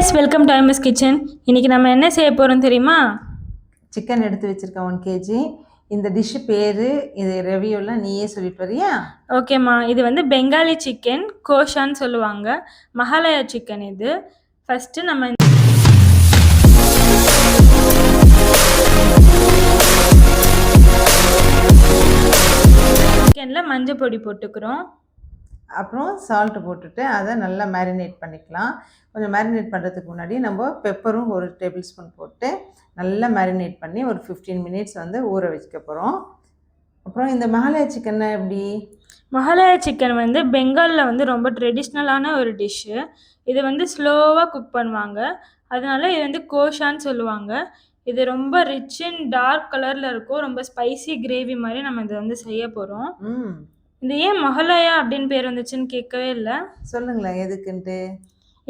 Guys welcome to kitchen இன்னைக்கு நம்ம என்ன செய்ய போகிறோம் தெரியுமா? சிக்கன் எடுத்து வச்சிருக்கேன் ஒன் கேஜி இந்த டிஷ்ஷு பேர் இது ரெவியூலாம் நீயே சொல்லிட்டு வரியா ஓகேம்மா இது வந்து பெங்காலி சிக்கன் கோஷான்னு சொல்லுவாங்க. மகாலயா சிக்கன் இது. ஃபஸ்ட்டு நம்ம சிக்கனில் மஞ்சள் பொடி போட்டுக்கிறோம். அப்புறம் சால்ட்டு போட்டுட்டு அதை நல்லா மேரினேட் பண்ணிக்கலாம். கொஞ்சம் மேரினேட் பண்ணுறதுக்கு முன்னாடி நம்ம பெப்பரும் ஒரு டேபிள் ஸ்பூன் போட்டு நல்லா மேரினேட் பண்ணி ஒரு ஃபிஃப்டீன் மினிட்ஸ் வந்து ஊற வச்சுக்க போகிறோம் அப்புறம் இந்த மகாலயா சிக்கன்னா எப்படி? மகாலயா சிக்கன் வந்து பெங்காலில் வந்து ரொம்ப ட்ரெடிஷ்னலான ஒரு டிஷ்ஷு இது வந்து ஸ்லோவாக குக் பண்ணுவாங்க. அதனால இது வந்து கோஷான்னு சொல்லுவாங்க. இது ரொம்ப ரிச் அண்ட் டார்க் கலரில் இருக்கும். ரொம்ப ஸ்பைசி கிரேவி மாதிரி நம்ம இதை வந்து செய்ய போகிறோம் இது ஏன் மகாலயா அப்படின்னு பேர் வந்துச்சுன்னு கேட்கவே இல்லை. சொல்லுங்களேன் எதுக்குன்ட்டு?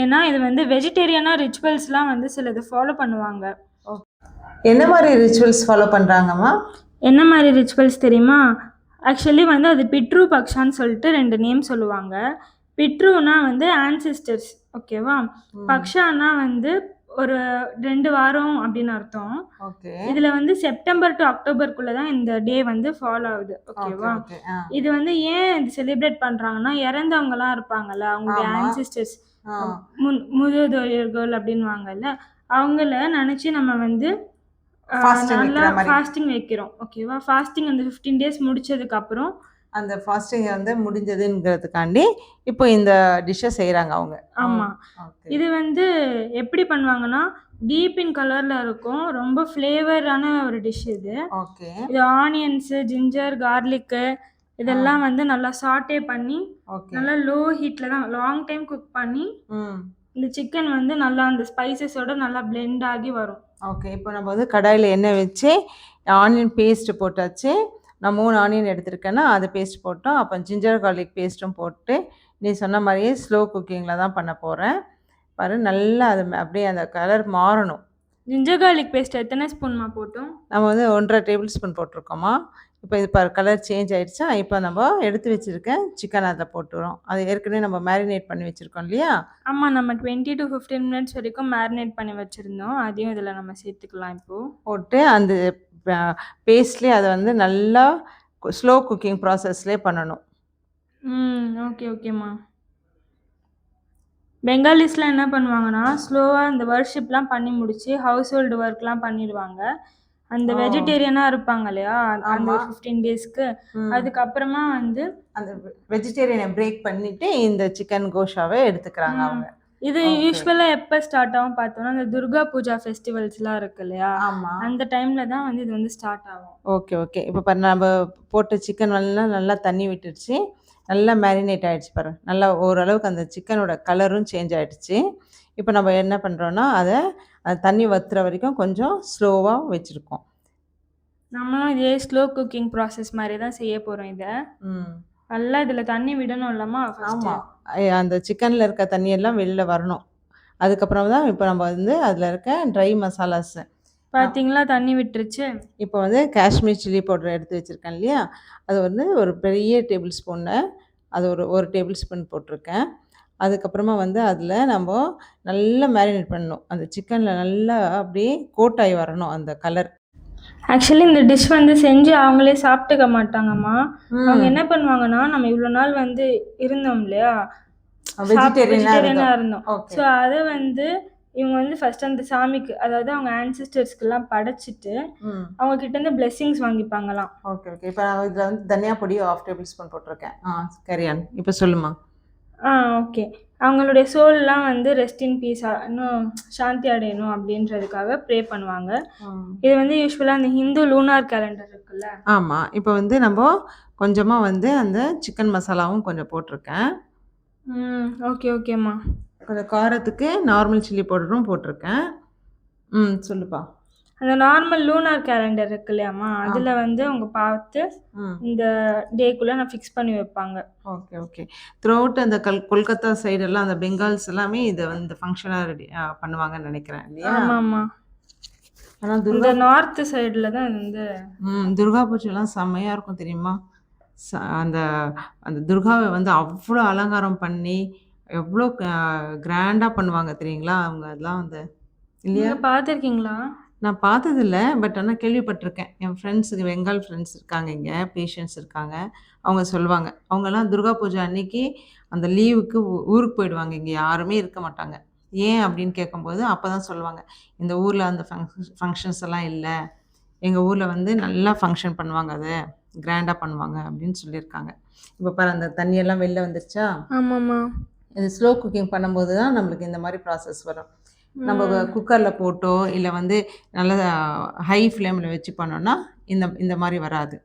ஏன்னா இது வந்து வெஜிடேரியனாக ரிச்சுவல்ஸ்லாம் வந்து சிலது ஃபாலோ பண்ணுவாங்க. என்ன மாதிரி ரிச்சுவல்ஸ் ஃபாலோ பண்ணுறாங்கம்மா என்ன மாதிரி ரிச்சுவல்ஸ் தெரியுமா? ஆக்சுவலி வந்து அது பிட்ரு பக்ஷான்னு சொல்லிட்டு ரெண்டு நேம் சொல்லுவாங்க. பிட்ருனா வந்து ஆன்சிஸ்டர்ஸ் ஓகேவா பக்ஷானா வந்து ஒரு ரெண்டு வாரம் அப்படின்னு அர்த்தம். இதில் வந்து செப்டம்பர் டு அக்டோபருக்குள்ளே தான் இந்த டே வந்து ஃபாலோ ஆகுது. ஓகேவா இது வந்து ஏன் இது செலிப்ரேட் பண்ணுறாங்கன்னா இறந்தவங்கலாம் இருப்பாங்கல்ல அவங்களுடைய. ஆன்சிஸ்டர்ஸ் முதியோர்கள் அப்படின்வாங்கல்ல அவங்கள நினச்சி நம்ம வந்து நல்லா. ஃபாஸ்டிங் வைக்கிறோம். ஓகேவா ஃபாஸ்டிங் அந்த ஃபிஃப்டீன் டேஸ் முடிச்சதுக்கப்புறம் அந்த ஃபாஸ்டிங் வந்து முடிஞ்சதுங்கிறதுக்காண்டி இப்போ இந்த டிஷ்ஷை செய்கிறாங்க அவங்க. ஆமாம் இது வந்து எப்படி பண்ணுவாங்கன்னா டீப் இன் கலரில் இருக்கும். ரொம்ப ஃப்ளேவரான ஒரு டிஷ் இது. ஓகே இது ஆனியன்ஸு ஜிஞ்சர் கார்லிக்கு இதெல்லாம் வந்து நல்லா சாட்டே பண்ணி நல்லா லோ ஹீட்டில் தான் லாங் டைம் குக் பண்ணி இந்த சிக்கன் வந்து நல்லா அந்த ஸ்பைசஸோட நல்லா blend ஆகி வரும். ஓகே இப்போ நம்ம வந்து கடாயில் எண்ணெய் வச்சு ஆனியன் பேஸ்ட் போட்டாச்சு. நான் மூணு ஆனியன் எடுத்திருக்கேன்னா அது பேஸ்ட் போட்டோம். அப்போ ஜிஞ்சர் garlic பேஸ்ட்டும் போட்டு நீ சொன்ன மாதிரியே ஸ்லோ குக்கிங்கில் தான் பண்ண போகிறேன் பாரு நல்லா அது அப்படியே அந்த கலர் மாறணும். ஜிஞ்சர் garlic பேஸ்ட் எத்தனை ஸ்பூன்மா போட்டோம்? நம்ம வந்து ஒன்றரை டேபிள் ஸ்பூன் போட்டிருக்கோமா. இப்போ இது பாரு கலர் சேஞ்ச் ஆயிடுச்சா? இப்போ நம்ம எடுத்து வச்சுருக்கேன் சிக்கன் அதில் போட்டுறோம். அது ஏற்கனவே நம்ம மேரினேட் பண்ணி வச்சுருக்கோம் இல்லையா? ஆமாம் நம்ம டுவெண்ட்டி டு ஃபிஃப்டீன் மினிட்ஸ் வரைக்கும் மேரினேட் பண்ணி வச்சுருந்தோம். அதையும் இதில் நம்ம சேர்த்துக்கலாம் இப்போது போட்டு அந்த பேஸ்ட்லேயே அதை வந்து நல்லா ஸ்லோ குக்கிங் ப்ராசஸ்லேயே பண்ணணும் ம் ஓகே ஓகேம்மா பெங்காலிஸ்லாம் என்ன பண்ணுவாங்கன்னா ஸ்லோவாக இந்த ஒர்ஷிப்லாம் பண்ணி முடிச்சு ஹவுஸ் ஹோல்டு ஒர்க்லாம் பண்ணிடுவாங்க அந்த. வெஜிடேரியனாக இருப்பாங்க இல்லையா அந்த. ஃபிஃப்டீன் டேஸ்க்கு. அதுக்கப்புறமா வந்து அந்த வெஜிடேரியனை பிரேக் பண்ணிட்டு இந்த சிக்கன் கோஷாவை எடுத்துக்கிறாங்க. அவங்க இது. யூஸ்வலாக எப்போ ஸ்டார்ட் ஆகும் பார்த்தோம்னா இந்த துர்கா பூஜா ஃபெஸ்டிவல்ஸ்லாம் இருக்கு இல்லையா? ஆமா. அந்த டைமில் தான் வந்து இது வந்து ஸ்டார்ட் ஆகும். ஓகே ஓகே இப்போ பாரு நம்ம போட்ட சிக்கன் எல்லாம் நல்லா தண்ணி விட்டுடுச்சு. நல்லா மேரினேட் ஆயிடுச்சு பாரு. நல்லா ஓரளவுக்கு அந்த சிக்கனோட கலரும் சேஞ்ச் ஆயிடுச்சு. இப்போ நம்ம என்ன பண்ணுறோன்னா அதை தண்ணி வத்துற வரைக்கும் கொஞ்சம் ஸ்லோவாக வச்சுருக்கோம். நம்மளும் இதே ஸ்லோ குக்கிங் ப்ராசஸ் மாதிரி தான் செய்ய போகிறோம் இதை. ம். நல்லா இதில் தண்ணி விடணும் இல்லம்மா ஆமாம் அந்த சிக்கனில் இருக்க தண்ணியெல்லாம் வெளியில் வரணும். அதுக்கப்புறம் தான் இப்போ நம்ம வந்து அதில் இருக்க ட்ரை மசாலாஸ் பார்த்தீங்களா தண்ணி விட்டுருச்சு. இப்போ வந்து காஷ்மீர் சில்லி பவுடர் எடுத்து வச்சுருக்கேன் இல்லையா? அது வந்து ஒரு பெரிய டேபிள் ஸ்பூன்னு அது ஒரு ஒரு டேபிள் ஸ்பூன் போட்டிருக்கேன். அதுக்கப்புறமா வந்து அதில் நம்ம நல்லா மேரினேட் பண்ணணும். அந்த சிக்கனில் நல்லா அப்படியே கோட் ஆகி வரணும் அந்த கலர் ஆக்சுவலி இந்த டிஷ் வந்து செஞ்சு அவங்களே சாப்பிட்டுக்க மாட்டாங்கம்மா. அவங்க என்ன பண்ணுவாங்கன்னா நம்ம இவ்வளோ நாள் வந்து இருந்தோம் இல்லையா? வெஜிடேரியனாக இருந்தோம். ஸோ அதை வந்து இவங்க வந்து ஃபர்ஸ்ட் அந்த சாமிக்கு அதாவது அவங்க ஆன்சிஸ்டர்ஸ்க்கெல்லாம் படைச்சிட்டு அவங்க கிட்ட இருந்து பிளெஸிங்ஸ் வாங்கிப்பாங்களாம். ஓகே ஓகே இப்போ நான் இதில் வந்து தனியா பொடி ஆஃப் டேபிள் ஸ்பூன் போட்டிருக்கேன். ஆ கரியான் இப்போ சொல்லுமா ஆ ஓகே அவங்களுடைய சோல்லாம் வந்து ரெஸ்ட் இன் பீஸ் இன்னும் சாந்தி அடையணும் அப்படின்றதுக்காக ப்ரே பண்ணுவாங்க. இது வந்து யூஸ்வலாக அந்த ஹிந்து லூனார் கேலண்டர் இருக்குல்ல? ஆமாம் இப்போ வந்து நம்ம கொஞ்சமாக வந்து அந்த சிக்கன் மசாலாவும் கொஞ்சம் போட்டிருக்கேன். ம் ஓகே ஓகேம்மா கொஞ்சம் காரத்துக்கு நார்மல் சில்லி பவுடரும் போட்டிருக்கேன். ம் சொல்லுப்பா. அந்த நார்மல் லூனார் கேலண்டர் இருக்கு இல்லையாம்மா அதில் வந்து அவங்க பார்த்து இந்த டேக்குள்ளே நான் ஃபிக்ஸ் பண்ணி வைப்பாங்க. ஓகே ஓகே த்ரூ அவுட் அந்த கல் கொல்கத்தா சைடெல்லாம் அந்த பெங்கால்ஸ் எல்லாமே இதை வந்து ஃபங்க்ஷனாக ரெடி பண்ணுவாங்கன்னு நினைக்கிறேன் இல்லையா? ஆமாம்மா. ஆனால் துர்கா நார்த் சைடில் தான் வந்து ம் துர்கா பூஜைலாம் செம்மையாக இருக்கும் தெரியுமா? அந்த அந்த துர்காவை வந்து அவ்வளோ அலங்காரம் பண்ணி எவ்வளோ க கிராண்டா பண்ணுவாங்க தெரியுங்களா? அவங்க அதெல்லாம் அந்த இல்லையா? பார்த்துருக்கீங்களா? நான் பார்த்ததில்ல. பட் ஆனா கேள்விப்பட்டுருக்கேன். என் ஃப்ரெண்ட்ஸுக்கு பெங்கால் ஃப்ரெண்ட்ஸ் இருக்காங்க இங்க. பேஷண்ட்ஸ் இருக்காங்க. அவங்க சொல்லுவாங்க. அவங்கலாம் துர்கா பூஜை அன்னைக்கு அந்த லீவுக்கு ஊ ஊருக்கு போயிடுவாங்க. இங்க யாருமே இருக்க மாட்டாங்க. ஏன் அப்படின்னு கேட்கும்போது, அப்பதான் சொல்லுவாங்க. இந்த ஊர்ல அந்த ஃபங்ஷ ஃபங்ஷன்ஸ் எல்லாம் இல்ல. எங்க ஊர்ல வந்து நல்லா ஃபங்ஷன் பண்ணுவாங்க அத. கிராண்டா பண்ணுவாங்க அப்படின்னு சொல்லியிருக்காங்க. இப்ப பாரு அந்த தண்ணியெல்லாம் வெளில வந்துருச்சா? ஆமாமா. இது ஸ்லோ குக்கிங் பண்ணும்போது தான் நம்மளுக்கு இந்த மாரி ப்ராசஸ் வரும். நம்ம. குக்கர்ல போட்டோ, இல்ல வந்து நல்லா ஹை ஃப்ளேம்ல வச்சு பண்ணோம்னா, இந்த இந்த மாரி வராது.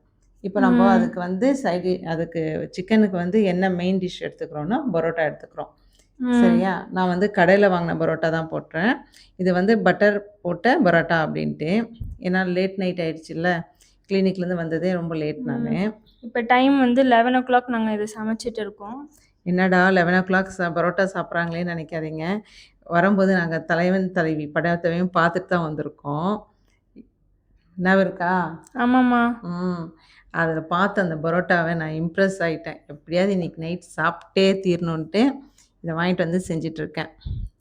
இப்ப நம்ப ம். அதுக்கு வந்து சைடி அதுக்கு சிக்கனுக்கு வந்து என்ன மெயின் டிஷ் எடுத்துக்கிறோம்னா, பரோட்டா எடுத்துக்கிறோம். சரியா? நான் வந்து கடையில வாங்குன பரோட்டா தான் போட்டேன். இது வந்து பட்டர் போட்ட பரோட்டா அப்படின்ட்டு. ஏன்னா லேட் நைட் ஆயிடுச்சுல்ல. கிளினிக்லேருந்து வந்ததே ரொம்ப லேட் நானு. இப்ப டைம் வந்து 11:00 நாங்க இத சமைச்சுட்டு இருக்கோம். என்னடா 11:00 ச பரோட்டா சாப்பிடுறாங்களேன்னு நெனைக்காதீங்க. வரும்போது நாங்க தலைவன், தலைவி படத்தையும் பார்த்துட்டு தான் வந்திருக்கோம். ஞாபகம் இருக்கா? ஆமாமா. ம். அதில பார்த்த அந்த பரோட்டாவ நான் இம்ப்ரெஸ் ஆயிட்டேன். எப்படியாவது இன்னைக்கு நைட் சாப்பிட்டே தீரணுன்ட்டு, இத வாங்கிட்டு வந்து செஞ்சுட்டுருக்கேன்.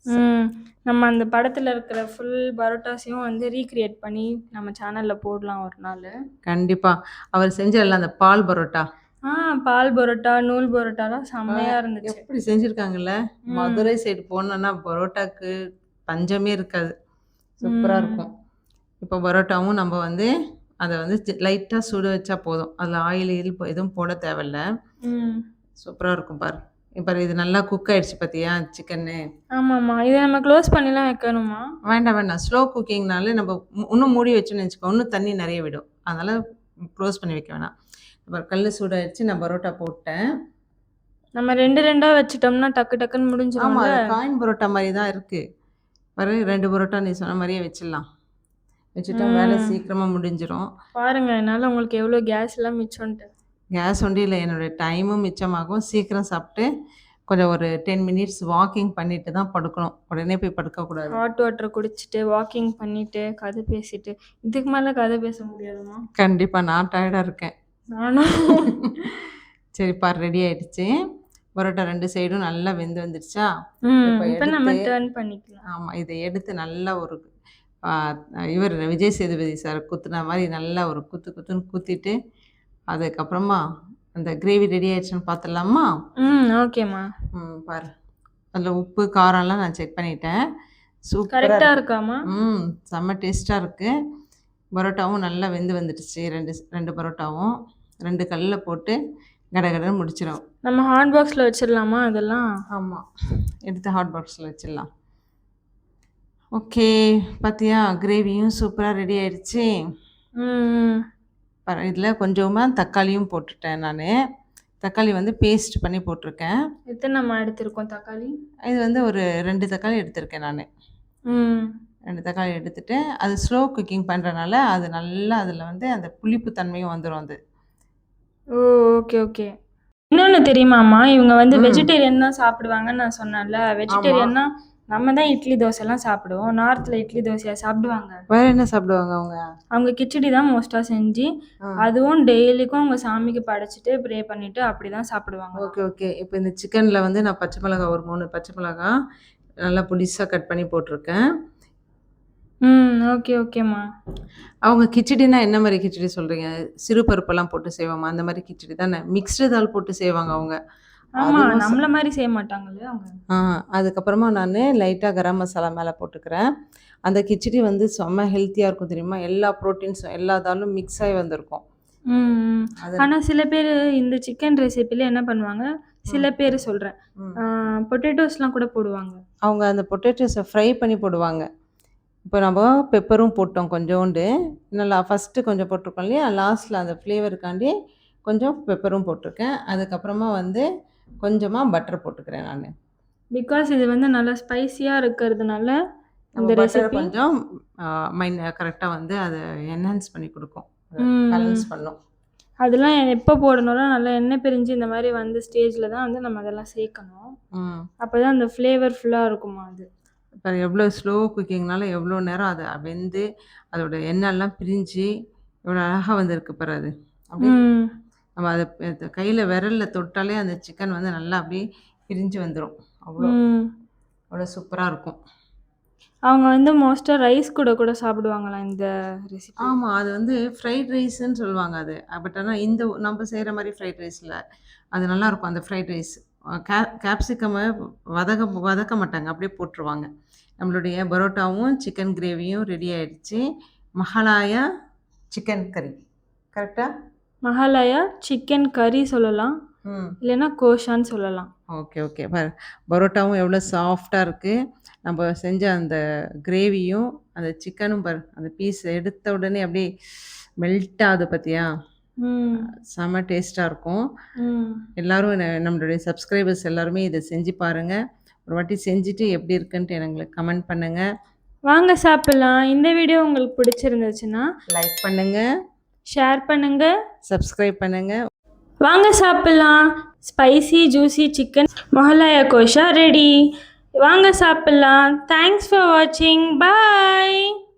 ச ம். நம்ம அந்த படத்துல இருக்கிற ஃபுல் பரோட்டாஸையும் வந்து ரீகிரியேட் பண்ணி நம்ம சேனல்ல போடலாம் ஒரு நாளு. கண்டிப்பா. அவர் செஞ்சார்ல அந்த பால் பரோட்டா. ஆ பால் பரோட்டா, நூல் பரோட்டாலாம் ஆ செம்மையா இருந்துச்சு. எப்படி செஞ்சிருக்காங்கல்ல? ம். மதுரை சைடு போனோம்னா பரோட்டாக்கு பஞ்சமே இருக்காது. சூப்பரா ம். இருக்கும். இப்போ பரோட்டாவும் நம்ம வந்து அத வந்து ஜ லைட்டா சுட வச்சா போதும். அதில ஆயில் கீயில் எதுவும் போட தேவையில்ல. ம். சூப்பரா இருக்கும் பாரு. இங்க பாரு இது நல்லா குக் ஆயிடுச்சு பார்த்தியா? சிக்கனு. ஆமாமா. இத நம்ம க்ளோஸ் பண்ணிலாம் வைக்கணுமா? வேண்டாம், வேண்டாம். ஸ்லோ குக்கிங்னாலே நம்ம மு இன்னும் மூடி வச்சோம்னு வச்சுக்கோ, இன்னும் தண்ணி நெறைய விடும். அதனால க்ளோஸ் பண்ணி வைக்க வேணாம். பாரு கல்லு சூடாயிடுச்சு. நான் பரோட்டா போட்டேன். நம்ம 2 2டா வச்சுட்டோம்னா டக்கு டக்குன்னு ஆமா. முடிஞ்சிரும்ல? அது காயின் பரோட்டா மாரி தான் இருக்கு. பாரு 2 பரோட்டா நீ சொன்ன மாரியே வச்சிடலாம். வச்சுட்டா வேலை ம். சீக்கிரமா முடிஞ்சிரும். பாருங்க, என்னால உங்களுக்கு எவ்வளோ கேஸ்லாம் மிச்சம்ன்ட்டு. கேஸ் ஒண்டி இல்ல. என்னோட டைமும் மிச்சமாகும். சீக்கிரம் சாப்பிட்டு, கொஞ்சம் ஒரு 10 மினிட்ஸ் வாக்கிங் பண்ணிட்டு தான் படுக்கணும். உடனே போய் படுக்கக்கூடாது. ஹாட் வாட்டர் குடிச்சிட்டு, வாக்கிங் பண்ணிட்டு, கதை பேசிட்டு, இதுக்கு மேல கதை பேச முடியாதும்மா. கண்டிப்பா. நான் டயர்டா இருக்கேன். நானும். சரி பாரு ரெடி ஆயிடுச்சு. பரோட்டா 2 சைடும் நல்லா வெந்து வந்துருச்சா? ம். இப்ப நம்ம டர்ன் பண்ணிக்கலாம். ஆமா. இத எடுத்து நல்லா ஒரு இவர் விஜய் சேதுபதி சார் குத்துன மாரி நல்லா ஒரு குத்து குத்துன்னு குத்திட்டு, அதுக்கப்புறமா அந்த கிரேவி ரெடி ஆயிடுச்சுன்னு பார்த்துடலாமா? ம். ஓகேம்மா. ம். பாரு. அதில உப்பு, காரம்லாம் நான் செக் பண்ணிட்டேன். சூப்பரா கரெக்ட்டா இருக்கு. இருக்காம்மா? ம். செம்ம டேஸ்ட்டா இருக்கு. பரோட்டாவும் நல்லா வெந்து வந்துடுச்சு. 2 ஸ் 2 பரோட்டாவும். 2 கல்லுல போட்டு கடகடன்னு முடிச்சிரும். நம்ம ஹாட் பாக்ஸ்ல வச்சிடலாமா அதெல்லாம்? ஆமா. எடுத்து ஹாட் பாக்ஸ்ல வச்சிடலாம். ஓகே. பார்த்தியா? கிரேவியும் சூப்பரா ரெடி ஆயிடுச்சு. இதில கொஞ்சமா தக்காளியும் போட்டுட்டேன் நானு. தக்காளி வந்து பேஸ்ட் பண்ணி போட்டுருக்கேன். எத்தனம்மா எடுத்திருக்கோம் தக்காளி? இது வந்து ஒரு 2 தக்காளி எடுத்திருக்கேன் நானு. 2 தக்காளி எடுத்துட்டு, அது ஸ்லோ குக்கிங் பண்றனால, அது நல்லா அதில வந்து அந்த புளிப்பு தன்மையும் வந்துரும் அது. ஓ! Okay, okay. இன்னொன்னு தெரியுமாம்மா? இவங்க வந்து ம். வெஜிடேரியன் தான் சாப்பிடுவாங்கன்னு நான் சொன்னேன்ல. ஆமா. வெஜிடேரியன்னா நம்ம தான் இட்லி, தோசைலாம் சாப்பிடுவோம். நார்த்ல இட்லி, தோசையா சாப்பிடுவாங்க? வேற என்ன சாப்பிடுவாங்க அவங்க? அவங்க கிச்சடி தான் மோஸ்ட்டா செஞ்சு, ஆ. அதுவும் டெய்லிக்கும் அவங்க சாமிக்கு படைச்சுட்டு, ப்ரே பண்ணிட்டு அப்படிதான் சாப்பிடுவாங்களாம். Okay, okay. இப்ப இந்த சிக்கன்ல வந்து நான் பச்சை மிளகா ஒரு 3 பச்சை மிளகா நல்லா பொடிசா கட் பண்ணி போட்டுருக்கேன். ம். ஓகே, ஓகேம்மா. அவங்க கிச்சடினா என்ன மாரி கிச்சடி சொல்றீங்க? சிறு பருப்பெல்லாம் போட்டு செய்வோமா? அந்த மாரி கிச்சடி தானே? மிக்ஸ்டு தால் போட்டு செய்வாங்க அவங்க. ஆமா. அதுவும் ச நம்மள மாரி செய்ய மாட்டாங்கல்ல அவங்க? ஆ. அதுக்கப்புறமா நானு லைட்டா கரம் மசாலா மேல போட்டுக்கிறேன். அந்த கிச்சடி வந்து செம்ம ஹெல்த்தியா இருக்கும் தெரியுமா? எல்லா புரோட்டீன்ஸும் எல்லா தாலும் மிக்ஸ் ஆயி வந்திருக்கும். ம். ஆனா சில பேரு இந்த சிக்கன் ரெசிபில என்ன பண்ணுவாங்க, சில ம். பேரு சொல்றேன். ம். ஆ பொட்டேட்டோஸ்லாம் கூட போடுவாங்க. அவங்க அந்த பொட்டேட்டோஸ ஃப்ரை பண்ணி போடுவாங்க. இப்ப நம்ம பெப்பரும் போட்டோம் கொஞ்சோண்டு. நல்லா ஃபர்ஸ்ட்டு கொஞ்சம் போட்டுருக்கோம் இல்லையா? லாஸ்ட்ல அந்த ஃப்ளேவருக்காண்டி கொஞ்சம் பெப்பரும் போட்டுருக்கேன். அதுக்கப்புறமா வந்து கொஞ்சமா பட்டர் போட்டுக்கிறேன் நானு. பிகாஸ் இது வந்து நல்லா ஸ்பைசியா இருக்கிறதுனால, பட்டர் ரெசிபி கொஞ்சம் ஆ மைன் கரெக்ட்டா வந்து அத என்ஹான்ஸ் பண்ணி குடுக்கும். பேலன்ஸ் பண்ணும். அதெல்லாம் எப்போ போடணும்னா, நல்லா எண்ணெய் பிரிஞ்சு இந்த மாரி வந்த ஸ்டேஜ்ல தான் வந்து நம்ம அதெல்லாம் சேர்க்கணும். ம். அப்பதான் அந்த ஃப்ளேவர்ஃபுல்லா இருக்குமா அது. பாரு எவ்வளோ ஸ்லோ குக்கிங்னால எவ்வளோ நேரம் அது வெந்து, அதோட எண்ணெய்லாம் பிரிஞ்சு, எவ்வளோ அழகா வந்திருக்கு பாரு அது. அப்படியே ம். நம்ம அத கையில விரல்ல தொட்டாலே அந்த சிக்கன் வந்து நல்லா அப்படியே பிரிஞ்சு வந்துரும். அவ்வளோ ம் அவ்வளோ சூப்பராக இருக்கும் அவங்க வந்து மோஸ்ட்டாக ரைஸ் கூட கூட சாப்பிடுவாங்களாம் இந்த ரெசிபி ஆமாம் அது வந்து ஃப்ரைட் ரைஸ்ன்னு சொல்லுவாங்க அது பட் ஆனால் இந்த நம்ம செய்கிற மாதிரி ஃப்ரைட் ரைஸில் அது நல்லாயிருக்கும் அந்த ஃப்ரைட் ரைஸ் கே கேப்சிகமை வதக்க வதக்க மாட்டாங்க. அப்படியே போட்டுருவாங்க. நம்மளுடைய பரோட்டாவும் சிக்கன் கிரேவியும் ரெடி ஆயிடுச்சு. மஹாலாயா சிக்கன் கறி கரெக்டாக மஹாலயா சிக்கன் கறி சொல்லலாம். ம். இல்லைன்னா கோஷான்னு சொல்லலாம். Okay okay. பாரு பரோட்டாவும் எவ்வளோ சாஃப்டாக இருக்குது நம்ம செஞ்ச அந்த கிரேவியும் அந்த சிக்கனும் பாரு அந்த பீஸ் எடுத்த உடனே அப்படியே மெல்ட் ஆகுது பார்த்தியா ம். செம்ம டேஸ்ட்டாக இருக்கும். ம். எல்லாரும் ந- நம்மளுடைய சப்ஸ்கிரைபர்ஸ் எல்லாருமே இதை செஞ்சு பாருங்கள் ஒரு வாட்டி செஞ்சுட்டு எப்படி இருக்குன்ட்டு எங்களுக்கு கமெண்ட் பண்ணுங்கள் வாங்க சாப்பிடலாம். இந்த வீடியோ உங்களுக்கு பிடிச்சிருந்துச்சுன்னா லைக் பண்ணுங்கள் ஷேர் பண்ணுங்க. சப்ஸ்கிரைப் பண்ணுங்கள் வாங்க சாப்பிடலாம். ஸ்பைசி ஜூசி சிக்கன் மொஹலாயா கோஷா ரெடி. வாங்க சாப்பிடலாம். தேங்க்ஸ் ஃபார் வாட்சிங் பாய்